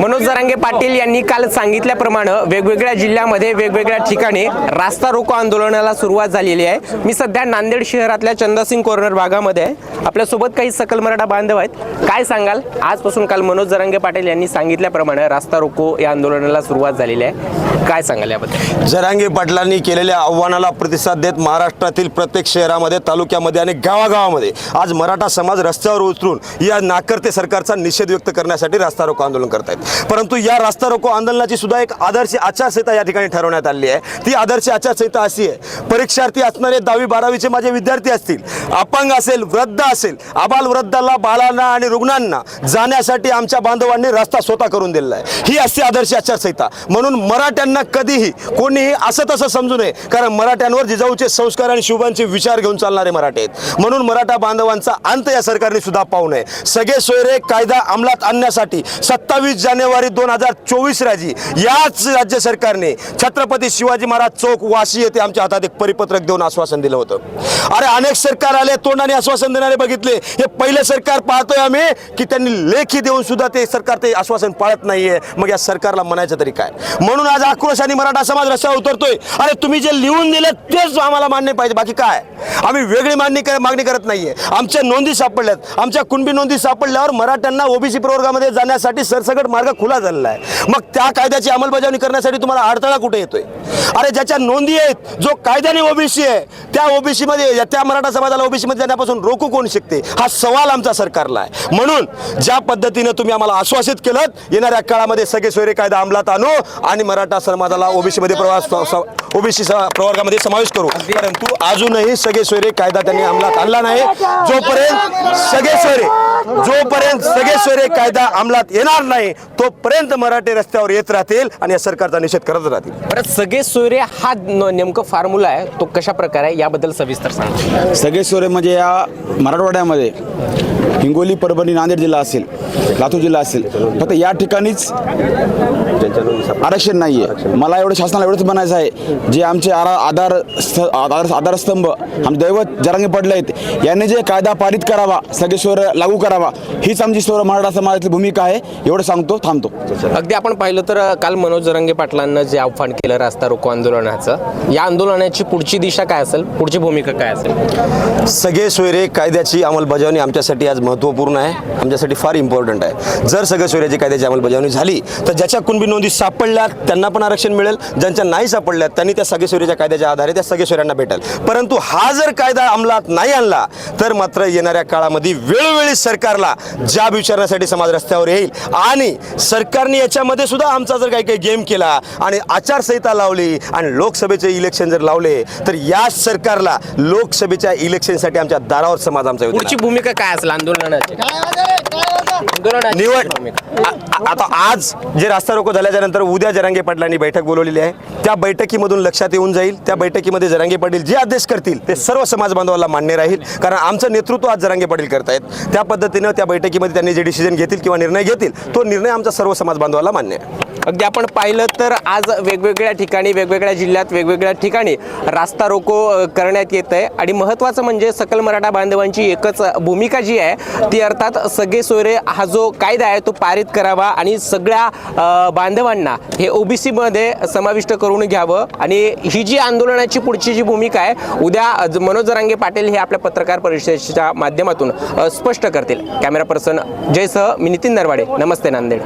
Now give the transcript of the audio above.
मनोज जरांगे पाटील यांनी काल सांगितल्याप्रमाणे वेगवेगळ्या जिल्ह्यामध्ये वेगवेगळ्या ठिकाणी रास्ता रोको आंदोलनाला सुरुवात झालेली आहे. मी सध्या नांदेड शहरातल्या चंदासिंग कॉर्नर भागामध्ये आहे. आपल्यासोबत काही सकल मराठा बांधव आहेत. काय सांगाल? आजपासून काल मनोज जरांगे पाटील यांनी सांगितल्याप्रमाणे रास्ता रोको या आंदोलनाला सुरुवात झालेली आहे. काय सांगाल याबद्दल? जरांगे पाटलांनी केलेल्या आव्हानाला प्रतिसाद देत महाराष्ट्रातील प्रत्येक शहरामध्ये तालुक्यामध्ये आणि गावागावामध्ये आज मराठा समाज रस्त्यावर उतरून या नाकर्ते सरकारचा निषेध व्यक्त करण्यासाठी रास्ता रोको आंदोलन करत आहेत परंतु या रास्ता रोको आंदोलनाची सुद्धा एक आदर्श आचारसंहिता या ठिकाणी ठरवण्यात आली आहे. ती आदर्श आचारसंहिता अशी आहे. परीक्षार्थी असणारे दहावी बारावीचे माझे विद्यार्थी असतील अपंग असेल वृद्ध असेल आबाल वृद्धाला बाळांना आणि रुग्णांना जाण्यासाठी आमच्या बांधवांनी रस्ता स्वतः करून दिलेला आहे. ही असते आदर्श आचारसंहिता. म्हणून मराठ्यांना कधीही कोणीही असं तसं समजू नये कारण मराठ्यांवर जिजाऊचे संस्कार आणि शुभांचे विचार घेऊन चालणारे मराठे आहेत. म्हणून मराठा बांधवांचा अंत या सरकारने सुद्धा पाहू नये. सगळे सोयरे कायदा अंमलात आणण्यासाठी सत्तावीस जानेवारी दोन हजार चोवीस राजी याच राज्य सरकारने छत्रपती शिवाजी महाराज चौक वाशी येथे आमच्या हातात एक परिपत्रक देऊन आश्वासन दिलं होतं. अरे अनेक सरकार आले तोंडाने आश्वासन देणारे बघितले. हे पहिले सरकार पाहतोय आम्ही की त्यांनी लेखी देऊन सुद्धा ते सरकार ते आश्वासन पाळत नाहीये. मग या सरकारला म्हणायचं तरी काय? म्हणून आज आक्रोशाने मराठा समाज रस्त्यावर उतरतोय. अरे तुम्ही जे लिहून दिलं तेच आम्हाला मान्य पाहिजे. बाकी काय? आम्ही वेगळी मागणी कर मागणी करत नाहीये. आमच्या नोंदी सापडल्यात. आमच्या कुणबी नोंदी सापडल्यावर मराठ्यांना ओबीसी प्रवर्गामध्ये जाण्यासाठी सरसकट मार्ग खुला झालेला आहे. मग त्या कायद्याची अंमलबजावणी करण्यासाठी तुम्हाला अडथळा कुठे येतोय? अरे ज्याच्या नोंदी आहेत जो कायद्याने ओबीसी आहे त्या ओबीसी मध्ये त्या मराठा समाजाला ओबीसी मध्ये जाण्यापासून रोखू कोण शकते? हा सवाल आमचा सरकारला आहे. म्हणून ज्या पद्धतीनं तुम्ही आम्हाला आश्वासित केलं येणाऱ्या काळामध्ये सगळे सोयरे कायदा अंमलात आणू आणि मराठा समाजाला ओबीसी मध्ये प्रवास ओबीसी प्रवर्गामध्ये समावेश करू. परंतु अजूनही सगळे सोयरे कायदा त्यांनी अंमलात आणला नाही. जोपर्यंत सगळे सोयरे जोपर्यंत सगळे सोयरे कायदा अंमलात येणार नाही तोपर्यंत मराठे रस्त्यावर येत राहतील आणि या सरकारचा निषेध करत राहतील. परत सगळे सोयरे हा नेमकं फॉर्म्युला आहे तो कशा प्रकारे आहे याबद्दल सविस्तर सांगा. सगळे सोरे म्हणजे या मराठवाड्यामध्ये हिंगोली परभणी नांदेड जिल्हा असेल लातूर जिल्हा असेल. फक्त या ठिकाणीच आरक्षण नाही आहे मला एवढं शासनाला एवढंच म्हणायचं आहे. जे आमचे आरा आधार स्थ- आधार आधारस्तंभ आमचे दैवत जरांगे पडले आहेत यांनी जे कायदा पारित करावा सगळे स्वर लागू करावा हीच आमची स्वर मराठा समाजाची भूमिका आहे. एवढं सांगतो थांबतो. अगदी आपण पाहिलं तर काल मनोज जरंगे पाटलांना जे आव्हान केलं रास्ता रोको आंदोलनाचं या आंदोलनाची पुढची दिशा काय असेल? पुढची भूमिका काय असेल? सगळे सोयरे कायद्याची अंमलबजावणी आमच्यासाठी आज महत्त्वपूर्ण आहे. आमच्यासाठी फार इम्पॉर्टंट आहे. जर सगळे सोयऱ्याची कायद्याची अंमलबजावणी झाली तर ज्याच्या कुणबी नोंदी सापडल्यात त्यांना पण आरक्षण मिळेल. ज्यांच्या नाही सापडल्यात त्यांनी त्या सगळे सोयऱ्याच्या कायद्याच्या आधारे त्या सगळे सोयऱ्यांना भेटेल. परंतु हा जर कायदा अंमलात नाही आणला तर मात्र येणाऱ्या काळामध्ये वेळोवेळी सरकारला जाब विचारण्यासाठी समाज रस्त्यावर येईल. आणि सरकारने याच्यामध्ये सुद्धा आमचा जर काही काही गेम केला आणि आचारसंहिता लावली आणि लोकसभेचे इलेक्शन जर लावले तर या सरकारला लोकसभेच्या इलेक्शनसाठी आमच्या दारावर समाज आमचा पुढची. भूमिका काय असेल आंदोलनाची? आंदोलनाची निवड. आता आज जे रास्ता रोको झाल्याच्यानंतर उद्या जरांगे पाटलांनी बैठक बोलवलेली आहे. त्या बैठकीमधून लक्षात येऊन जाईल त्या बैठकीमध्ये जरांगे पाटील जे आदेश करतील ते सर्व समाज बांधवाला मान्य राहील. कारण आमचं नेतृत्व आज जरांगे पाटील करतायत. त्या पद्धतीनं त्या बैठकीमध्ये त्यांनी जे डिसिजन घेतील किंवा निर्णय घेतील तो निर्णय आमचा सर्व समाज बांधवाला मान्य आहे. अगदी आपण पाहिलं तर आज वेगवेगळ्या ठिकाणी वेगवेगळ्या जिल्ह्यात वेगवेगळ्या ठिकाणी रास्ता रोको करण्यात येत आहे. आणि महत्त्वाचं म्हणजे सकल मराठा बांधवांची एकच भूमिका जी आहे ती अर्थात सगळे सोयरे हा जो कायदा आहे तो पारित करावा. आणि सगळ्या बांधवांना हे ओबीसीमध्ये समाविष्ट करून घ्यावं. आणि ही जी आंदोलनाची पुढची जी भूमिका आहे उद्या मनोज जरांगे पाटील हे आपल्या पत्रकार परिषदेच्या माध्यमातून स्पष्ट करतील. कॅमेरा पर्सन जयसह मी नितीन नरवाडे. नमस्ते नांदेड.